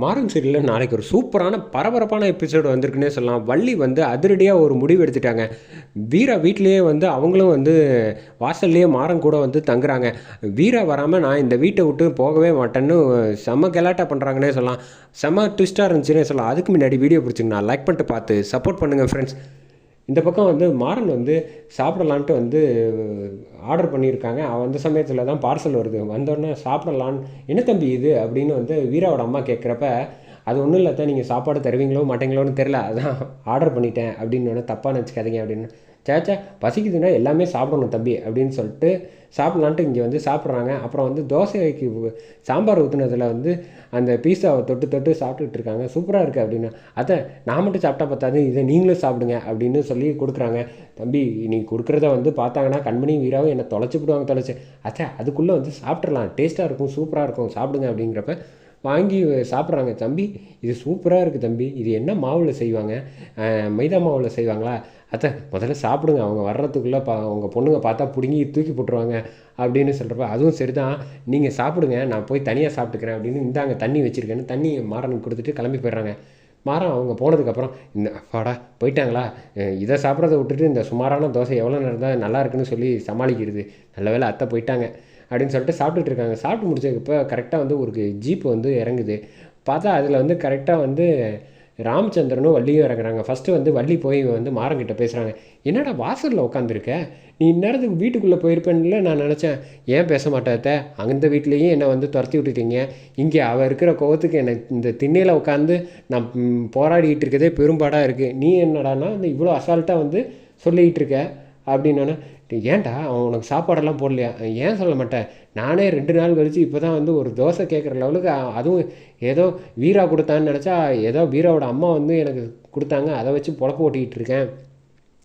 மாறன் சீரியலில் நாளைக்கு ஒரு சூப்பரான பரபரப்பான எபிசோடு வந்திருக்குன்னே சொல்லலாம். வள்ளி வந்து அதிரடியாக ஒரு முடிவு எடுத்துட்டாங்க. வீரா வீட்லேயே வந்து அவங்களும் வந்து வாசல்லையே மாறன் கூட வந்து தங்குறாங்க. வீரா வராமல் நான் இந்த வீட்டை விட்டு போகவே மாட்டேன்னு செம்ம கெலாட்டா பண்ணுறாங்கன்னே சொல்லலாம். செம்ம ட்விஸ்ட்டாக இருந்துச்சுன்னே சொல்லலாம். அதுக்கு முன்னாடி வீடியோ பிடிச்சிங்கன்னா லைக் பண்ணிட்டு பார்த்து சப்போர்ட் பண்ணுங்கள் ஃப்ரெண்ட்ஸ் இந்த பக்கம் வந்து மாறன் வந்து சாப்பிடலான்ட்டு வந்து ஆர்டர் பண்ணியிருக்காங்க. அந்த சமயத்தில் தான் பார்சல் வருது. வந்தோடனே சாப்பிடலான்னு என்ன தம்பி இது? அப்படின்னு வந்து வீராவோட அம்மா கேட்குறப்ப அது ஒன்றும் இல்லை தான் நீங்கள் சாப்பாடு தருவீங்களோ மாட்டீங்களோன்னு தெரில அதான் ஆர்டர் பண்ணிட்டேன். அப்படின்னு ஒன்று தப்பாக நினச்சிக்காதீங்க அப்படின்னு சேச்சா பசிக்குதுன்னா எல்லாமே சாப்பிடணும் தம்பி அப்படின்னு சொல்லிட்டு சாப்பிட்லான்ட்டு இங்கே வந்து சாப்பிட்றாங்க. அப்புறம் வந்து தோசைக்கு சாம்பார் ஊற்றுனதில் வந்து அந்த பீஸாவை தொட்டு தொட்டு சாப்பிட்டுட்டு இருக்காங்க. சூப்பராக இருக்குது அப்படின்னா. அதை நான் மட்டும் சாப்பிட்டா பார்த்தாது இதை நீங்களும் சாப்பிடுங்க அப்படின்னு சொல்லி கொடுக்குறாங்க. தம்பி நீ கொடுக்குறத வந்து பார்த்தாங்கன்னா கண்மணி வீராவும் என்னை தொலைச்சி விடுவாங்க தொலைச்சி. அச்சா அதுக்குள்ளே வந்து சாப்பிட்றலாம் டேஸ்ட்டாக இருக்கும் சூப்பராக இருக்கும் சாப்பிடுங்க அப்படிங்கிறப்ப வாங்கி சாப்பிட்றாங்க தம்பி. இது சூப்பராக இருக்குது தம்பி. இது என்ன மாவில் செய்வாங்க? மைதா மாவில் செய்வாங்களா? அத்தை முதல்ல சாப்பிடுங்க. அவங்க வர்றதுக்குள்ளே பா அவங்க பொண்ணுங்க பார்த்தா பிடுங்கி தூக்கி போட்டுருவாங்க அப்படின்னு சொல்கிறப்ப அதுவும் சரி தான் நீங்கள் சாப்பிடுங்க. நான் போய் தனியாக சாப்பிட்டுக்கிறேன் அப்படின்னு இந்தாங்க தண்ணி வச்சுருக்கேன்னு தண்ணி மாறனுக்கு கொடுத்துட்டு கிளம்பி போயிடுறாங்க. மாறம் அவங்க போனதுக்கப்புறம் இந்த அப்பாடா போயிட்டாங்களா? இதை சாப்பிட்றத விட்டுட்டு இந்த சுமாரான தோசை எவ்வளோ நேரம் தான் நல்லா இருக்குன்னு சொல்லி சமாளிக்கிறது. நல்ல வேலை அத்தை போயிட்டாங்க. அப்படின்னு சொல்லிட்டு சாப்பிட்டுட்டு இருக்காங்க. சாப்பிட்டு முடிச்சதுக்கப்போ கரெக்டாக வந்து ஒரு ஜீப் வந்து இறங்குது. பார்த்தா அதில் வந்து கரெக்டாக வந்து ராமச்சந்திரனும் வள்ளியும் இறங்குறாங்க. ஃபஸ்ட்டு வந்து வள்ளி போய் வந்து மாறங்கிட்ட பேசுகிறாங்க என்னடா வாசலில் உட்காந்துருக்க நீ இந்நேரத்துக்கு வீட்டுக்குள்ளே போயிருப்பேன்ல நான் நினச்சேன். ஏன் பேச மாட்டாத்த அந்த வீட்லேயும் என்னை வந்து துரத்தி விட்டுட்டீங்க? இங்கே அவள் இருக்கிற கோவத்துக்கு என்னை இந்த திண்ணையில் உட்காந்து நான் போராடிக்கிட்டு இருக்கதே பெரும்பாடாக இருக்குது நீ என்னடானா இந்த இவ்வளோ அசால்ட்டாக வந்து சொல்லிக்கிட்டு இருக்க. அப்படின்னோன்னே ஏன்டா அவன் உனக்கு சாப்பாடெல்லாம் போடலையா? ஏன் சொல்ல மாட்டேன்? நானே ரெண்டு நாள் கழித்து இப்போ தான் வந்து ஒரு தோசை கேட்குற லெவலுக்கு அதுவும் ஏதோ வீரா கொடுத்தான்னு நினச்சா ஏதோ வீராவோட அம்மா வந்து எனக்கு கொடுத்தாங்க அதை வச்சு பொழப்பு ஓட்டிக்கிட்டு இருக்கேன்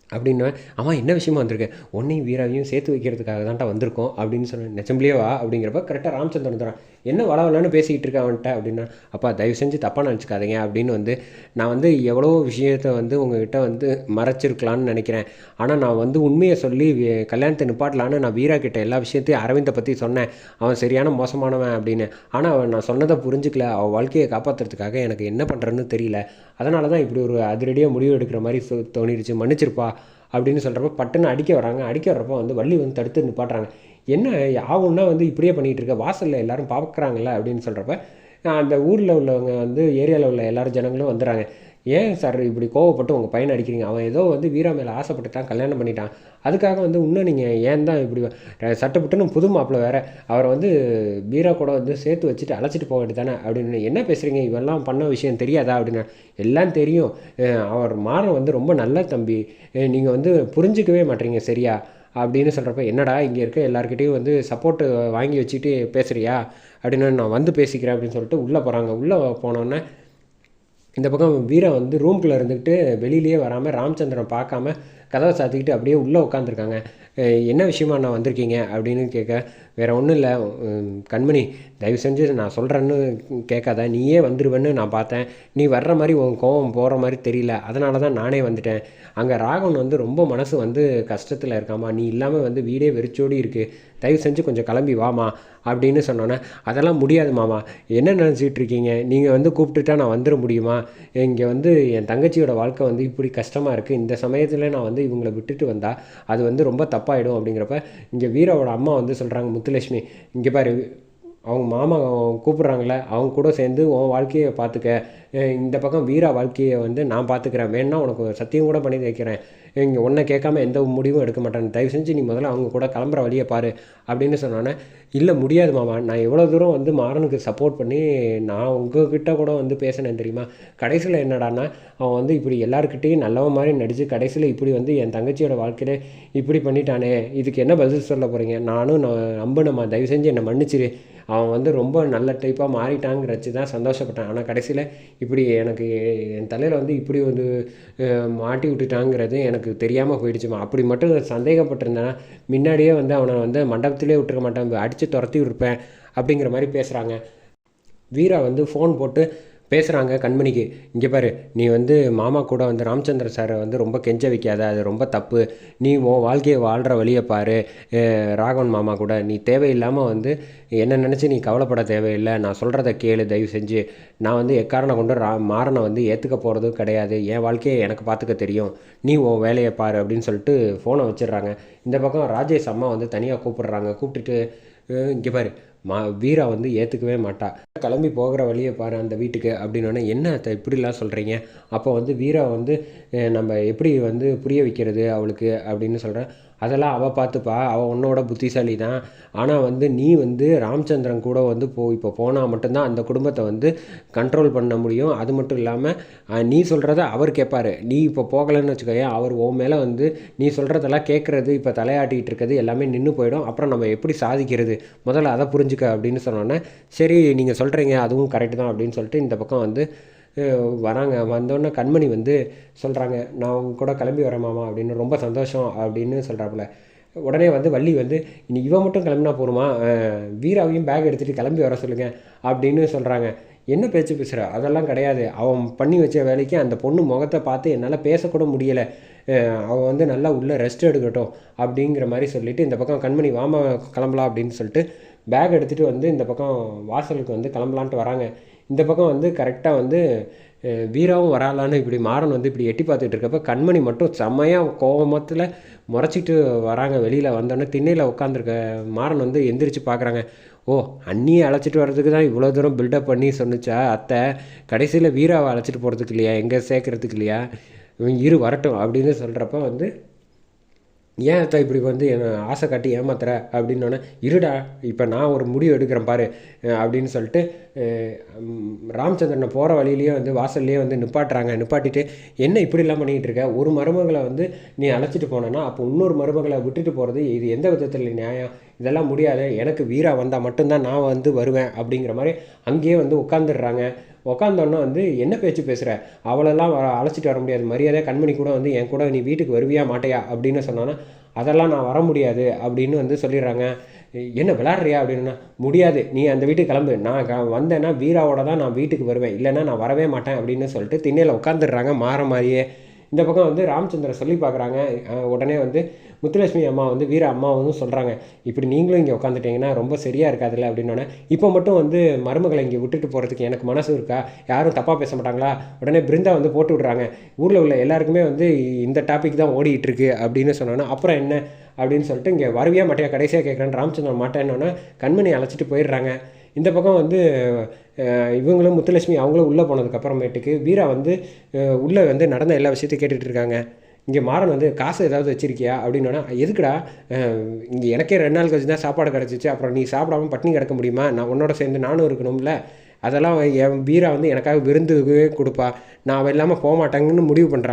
அப்படின்னு அவன் என்ன விஷயமா வந்திருக்கேன் உன்னையும் வீராவையும் சேர்த்து வைக்கிறதுக்காக தான்ட்டா வந்திருக்கோம் அப்படின்னு சொன்னேன். நெச்சம்பளியே வா அப்படிங்கிறப்ப கரெக்டாக ராமச்சந்திரன் தரான். என்ன வளவலன்னு பேசிக்கிட்டு இருக்கேன் அவன்கிட்ட அப்படின்னா அப்பா தயவு செஞ்சு தப்பாக நினச்சிக்காதீங்க அப்படின்னு வந்து நான் வந்து எவ்வளோ விஷயத்த வந்து உங்ககிட்ட வந்து மறைச்சிருக்கலான்னு நினைக்கிறேன். ஆனால் நான் வந்து உண்மையை சொல்லி கல்யாணத்தை நிப்பாட்டலான்னு நான் வீரா கிட்ட எல்லா விஷயத்தையும் அரவிந்தை பற்றி சொன்னேன். அவன் சரியான மோசமானவன் அப்படின்னு. ஆனால் அவன் நான் சொன்னதை புரிஞ்சிக்கல. அவள் வாழ்க்கையை காப்பாற்றுறதுக்காக எனக்கு என்ன பண்ணுறேன்னு தெரியல. அதனால தான் இப்படி ஒரு அதிரடியாக முடிவு எடுக்கிற மாதிரி தோணிடுச்சு. மன்னிச்சிருப்பா அப்படின்னு சொல்கிறப்ப பட்டுன்னு அடிக்க வராங்க அடிக்க வர்றப்போ வந்து வள்ளி வந்து தடுத்து நிப்பாட்டுறாங்க. என்ன ஆகும்னா வந்து இப்படியே பண்ணிகிட்டு இருக்க வாசலில் எல்லோரும் பார்க்குறாங்களே அப்படின்னு சொல்கிறப்ப அந்த ஊரில் உள்ளவங்க வந்து ஏரியாவில் உள்ள எல்லாரும் ஜனங்களும் வந்துடுறாங்க ஏன் சார் இப்படி கோவப்பட்டு உங்கள் பையனை அடிக்கிறீங்க? அவன் ஏதோ வந்து வீரா மேலே ஆசைப்பட்டு தான் கல்யாணம் பண்ணிட்டான். அதுக்காக வந்து இன்னும் நீங்கள் ஏன் தான் இப்படி சட்டப்பட்டுன்னு புது மாப்பிள்ளை வேறு அவரை வந்து வீரா கூட வந்து சேர்த்து வச்சுட்டு அழைச்சிட்டு போக வேண்டியதானே அப்படின்னு என்ன பேசுகிறீங்க இவெல்லாம் பண்ண விஷயம் தெரியாதா அப்படின்னு எல்லாம் தெரியும். அவர் மாறன் வந்து ரொம்ப நல்ல தம்பி. நீங்கள் வந்து புரிஞ்சிக்கவே மாட்டீங்க சரியா? அப்படின்னு சொல்கிறப்ப என்னடா இங்கே இருக்க எல்லாருக்கிட்டையும் வந்து சப்போர்ட்டு வாங்கி வச்சுட்டு பேசுகிறியா அப்படின்னு நான் வந்து பேசிக்கிறேன் அப்படின்னு சொல்லிட்டு உள்ளே போகிறாங்க உள்ளே போனோன்னே இந்த பக்கம் வீரா வந்து ரூம்குள்ளே இருந்துக்கிட்டு வெளியிலேயே வராமல் ராமச்சந்திரன் பார்க்காம கதவை சாத்திக்கிட்டு அப்படியே உள்ளே உட்காந்துருக்காங்க என்ன விஷயமா நான் வந்திருக்கீங்க? அப்படின்னு கேட்க வேறு ஒன்றும் இல்லை. கண்மணி தயவு செஞ்சு நான் சொல்கிறேன்னு கேட்காத. நீயே வந்துடுவேன்னு நான் பார்த்தேன். நீ வர்ற மாதிரி உன் கோவம் போகிற மாதிரி தெரியல. அதனால தான் நானே வந்துட்டேன். அங்கே ராகவன் வந்து ரொம்ப மனசு வந்து கஷ்டத்தில் இருக்காமா? நீ இல்லாமல் வந்து வீடே வெறிச்சோடி இருக்குது தயவு செஞ்சு கொஞ்சம் கிளம்பி வாமா அப்படின்னு சொன்னோன்னே அதெல்லாம் முடியாது மாமா. என்ன நினச்சிட்டு இருக்கீங்க? நீங்கள் வந்து கூப்பிட்டுட்டா நான் வந்துட முடியுமா? இங்கே வந்து என் தங்கச்சியோட வாழ்க்கை வந்து இப்படி கஷ்டமாக இருக்குது இந்த சமயத்தில் நான் வந்து இவங்களை விட்டுட்டு வந்தால் அது வந்து ரொம்ப தப்பாயிடும். அப்படிங்கிறப்ப இங்கே வீரோட அம்மா வந்து சொல்கிறாங்க முத்துலட்சுமி இங்கே பாரு அவங்க மாமா கூப்பிட்றாங்களே அவங்க கூட சேர்ந்து உன் வாழ்க்கையை பார்த்துக்க. இந்த பக்கம் வீரா வாழ்க்கையை வந்து நான் பார்த்துக்கிறேன். வேணுன்னா உனக்கு சத்தியம் கூட பண்ணி வைக்கிறேன். இங்கே ஒன்றை கேட்காம எந்த முடிவும் எடுக்க மாட்டேன். தயவு செஞ்சு நீ முதல்ல அவங்க கூட கிளம்புற வழியை பாரு அப்படின்னு சொன்னோன்னே இல்லை முடியாது மாமா. நான் எவ்வளோ தூரம் வந்து மாறனுக்கு சப்போர்ட் பண்ணி நான் உங்ககிட்ட கூட வந்து பேசினேன் தெரியுமா? கடைசியில் என்னடான்னா அவன் வந்து இப்படி எல்லாருக்கிட்டேயும் நல்லவன் மாதிரி நடித்து கடைசியில் இப்படி வந்து என் தங்கச்சியோட வாழ்க்கையில இப்படி பண்ணிட்டானே. இதுக்கு என்ன பதில் சொல்ல போகிறீங்க நானும் நான் நம்பினம்மா தயவு செஞ்சு என்னை மன்னிச்சிரு. அவன் வந்து ரொம்ப நல்ல டைப்பாக மாறிட்டாங்கிறச்சு தான் சந்தோஷப்பட்டான். ஆனால் கடைசியில் இப்படி எனக்கு என் தலையில் வந்து இப்படி வந்து மாட்டி விட்டுட்டாங்கிறது எனக்கு தெரியாமல் போயிடுச்சுமா. அப்படி மட்டும் சந்தேகப்பட்டிருந்தேன்னா முன்னாடியே வந்து அவனை வந்து மண்டபத்திலே விட்டுருக்க மாட்டேன். அடித்து துரத்தி விட்டுருப்பேன் அப்படிங்கிற மாதிரி பேசுகிறாங்க வீரா வந்து ஃபோன் போட்டு பேசுகிறாங்க கண்மணிக்கு. இங்கே பாரு நீ வந்து மாமா கூட வந்து ராமச்சந்திர சாரை வந்து ரொம்ப கெஞ்ச வைக்காத அது ரொம்ப தப்பு. நீ உன் வாழ்க்கையை வாழ்கிற வழியை பாரு. ராகவன் மாமா கூட நீ தேவையில்லாமல் வந்து என்ன நினச்சி நீ கவலைப்பட தேவையில்லை. நான் சொல்கிறத கேளு தயவு செஞ்சு. நான் வந்து எக்காரணம் கொண்டு ரா மாறனை வந்து ஏற்றுக்க போகிறதும் கிடையாது. என் வாழ்க்கையை எனக்கு பார்த்துக்க தெரியும். நீ உன் வேலையை பாரு அப்படின்னு சொல்லிட்டு ஃபோனை வச்சிடுறாங்க. இந்த பக்கம் ராஜேஷ் அம்மா வந்து தனியாக கூப்பிடுறாங்க. கூப்பிட்டுட்டு இங்கே பாரு மா வீரா வந்து ஏற்றுக்கவே மாட்டா. கிளம்பி போகிற வழியை பாரு அந்த வீட்டுக்கு அப்படின்னோடனே என்ன இப்படிலாம் சொல்கிறீங்க அப்போ வந்து வீரா வந்து நம்ம எப்படி வந்து புரிய வைக்கிறது அவளுக்கு? அப்படின்னு சொல்கிறேன் அதெல்லாம் அவள் பார்த்துப்பா. அவள் உன்னோட புத்திசாலி தான் ஆனால் வந்து நீ வந்து ராமச்சந்திரன் கூட வந்து போ இப்போ போனால் மட்டும்தான் அந்த குடும்பத்தை வந்து கண்ட்ரோல் பண்ண முடியும். அது மட்டும் இல்லாமல் நீ சொல்கிறத அவர் கேட்பாரு நீ இப்போ போகலைன்னு வச்சுக்கோயேன் அவர் உன் மேலே வந்து நீ சொல்கிறதெல்லாம் கேட்குறது இப்போ தலையாட்டிகிட்டு இருக்கிறது எல்லாமே நின்று போயிடும். அப்புறம் நம்ம எப்படி சாதிக்கிறது? முதல்ல அதை புரிஞ்சுக்க அப்படின்னு சொன்னோன்னே சரி நீங்கள் சொல்கிறீங்க அதுவும் கரெக்டு தான் அப்படின்னு சொல்லிட்டு இந்த பக்கம் வந்து வராங்க. வந்தோடனே கண்மணி வந்து சொல்கிறாங்க நான் உங்க கூட கிளம்பி வரேன் மாமா அப்படின்னு ரொம்ப சந்தோஷம் அப்படின்னு சொல்கிறாப்புல உடனே வந்து வள்ளி வந்து இனி இவன் மட்டும் கிளம்பினா போருமா வீராவையும் பேக் எடுத்துகிட்டு கிளம்பி வர சொல்லுங்கள் அப்படின்னு சொல்கிறாங்க என்ன பேச்சு பேசுகிற அதெல்லாம் கிடையாது. அவன் பண்ணி வச்ச வேலைக்கு அந்த பொண்ணு முகத்தை பார்த்து என்னால் பேசக்கூட முடியலை. அவன் வந்து நல்லா உள்ளே ரெஸ்ட் எடுக்கட்டும் அப்படிங்கிற மாதிரி சொல்லிட்டு இந்த பக்கம் கண்மணி வாமா கிளம்பலாம் அப்படின்னு சொல்லிட்டு பேக் எடுத்துகிட்டு வந்து இந்த பக்கம் வாசலுக்கு வந்து கிளம்பலான்ட்டு வராங்க. இந்த பக்கம் வந்து கரெக்டாக வந்து வீராவும் வராலான்னு இப்படி மாறன் வந்து இப்படி எட்டி பார்த்துட்டு இருக்கப்ப கண்மணி மட்டும் செம்மையாக கோபமத்தில் முறைச்சிட்டு வராங்க. வெளியில் வந்தோடனே திண்ணையில் உட்காந்துருக்க மாறன் வந்து எந்திரிச்சு பார்க்குறாங்க. ஓ அண்ணியை அழைச்சிட்டு வர்றதுக்கு தான் இவ்வளோ தூரம் பில்டப் பண்ணி சொன்னுச்சா அத்தை? கடைசியில் வீராவை அழைச்சிட்டு போகிறதுக்கு இல்லையா? எங்கே சேர்க்கறதுக்கு இல்லையா? இவன் இரு வரட்டும் அப்படின்னு சொல்கிறப்ப வந்து ஏன் அத்தா இப்படி வந்து என்னை ஆசை காட்டி ஏமாத்துற? அப்படின்னோடனே இருடா இப்போ நான் ஒரு முடிவு எடுக்கிறேன் பாரு அப்படின்னு சொல்லிட்டு ராமச்சந்திரனை போகிற வழியிலேயே வந்து வாசல்லையே வந்து நிப்பாட்டுறாங்க. நிப்பாட்டிட்டு என்ன இப்படிலாம் பண்ணிக்கிட்டு இருக்க? ஒரு மருமகளை வந்து நீ அழைச்சிட்டு போனேன்னா அப்போ இன்னொரு மருமகளை விட்டுட்டு போகிறது இது எந்த விதத்தில் நியாயம்? இதெல்லாம் முடியாது. எனக்கு வீரா வந்தால் மட்டும்தான் நான் வந்து வருவேன் அப்படிங்கிற மாதிரி அங்கேயே வந்து உட்காந்துடுறாங்க உட்காந்தோன்னா வந்து என்ன பேச்சு பேசுகிற அவளெல்லாம் அழைச்சிட்டு வர முடியாது. மரியாதை கண்மணி கூட வந்து என் கூட நீ வீட்டுக்கு வருவியா மாட்டையா? அப்படின்னு சொன்னான்னா அதெல்லாம் நான் வர முடியாது அப்படின்னு வந்து சொல்லிடுறாங்க. என்ன விளாட்றியா அப்படின்னா முடியாது. நீ அந்த வீட்டுக்கு கிளம்பு. நான் க வந்தேன்னா வீராவோட தான் நான் வீட்டுக்கு வருவேன். இல்லைன்னா நான் வரவே மாட்டேன் அப்படின்னு சொல்லிட்டு திண்ணையில் உட்காந்துடுறாங்க மாற மாதிரியே இந்த பக்கம் வந்து ராமச்சந்திரன் சொல்லி பார்க்குறாங்க உடனே வந்து முத்துலட்சுமி அம்மா வந்து வீர அம்மாவும் சொல்கிறாங்க இப்படி நீங்களும் இங்கே உட்காந்துட்டீங்கன்னா ரொம்ப சரியாக இருக்காதுல்ல? அப்படின்னோடனே இப்போ மட்டும் வந்து மருமகளை இங்கே விட்டுட்டு போகிறதுக்கு எனக்கு மனசு இருக்கா? யாரும் தப்பாக பேச மாட்டாங்களா? உடனே பிருந்தா வந்து போட்டு விட்றாங்க. ஊரில் உள்ள எல்லாருக்குமே வந்து இந்த டாபிக் தான் ஓடிட்டு இருக்கு அப்படின்னு சொன்னோன்னா அப்புறம் என்ன? அப்படின்னு சொல்லிட்டு இங்கே வரவியா மாட்டியா கடைசியாக கேட்குறேன் ராமச்சந்திரன் மாட்டேன்னொன்னே கண்மணி அழைச்சிட்டு போயிடுறாங்க. இந்த பக்கம் வந்து இவங்களும் முத்துலட்சுமி அவங்களும் உள்ளே போனதுக்கப்புறமேட்டுக்கு வீரா வந்து உள்ளே வந்து நடந்த எல்லா விஷயத்தையும் கேட்டுகிட்டு இருக்காங்க. இங்கே மாறன் வந்து காசு ஏதாவது வச்சிருக்கியா? அப்படின்னோன்னா எதுக்குடா? இங்கே எனக்கே ரெண்டு நாள் கழிச்சு தான் சாப்பாடு கிடச்சிச்சு. அப்புறம் நீ சாப்பிடாம பட்டினி கிடக்க முடியுமா? நான் உன்னோட சேர்ந்து நானும் இருக்கணும்ல. அதெல்லாம் என் வீரா வந்து எனக்காக விருந்து கொடுப்பா. நான் அவ இல்லாமல் போக மாட்டாங்கன்னு முடிவு பண்ணுறான்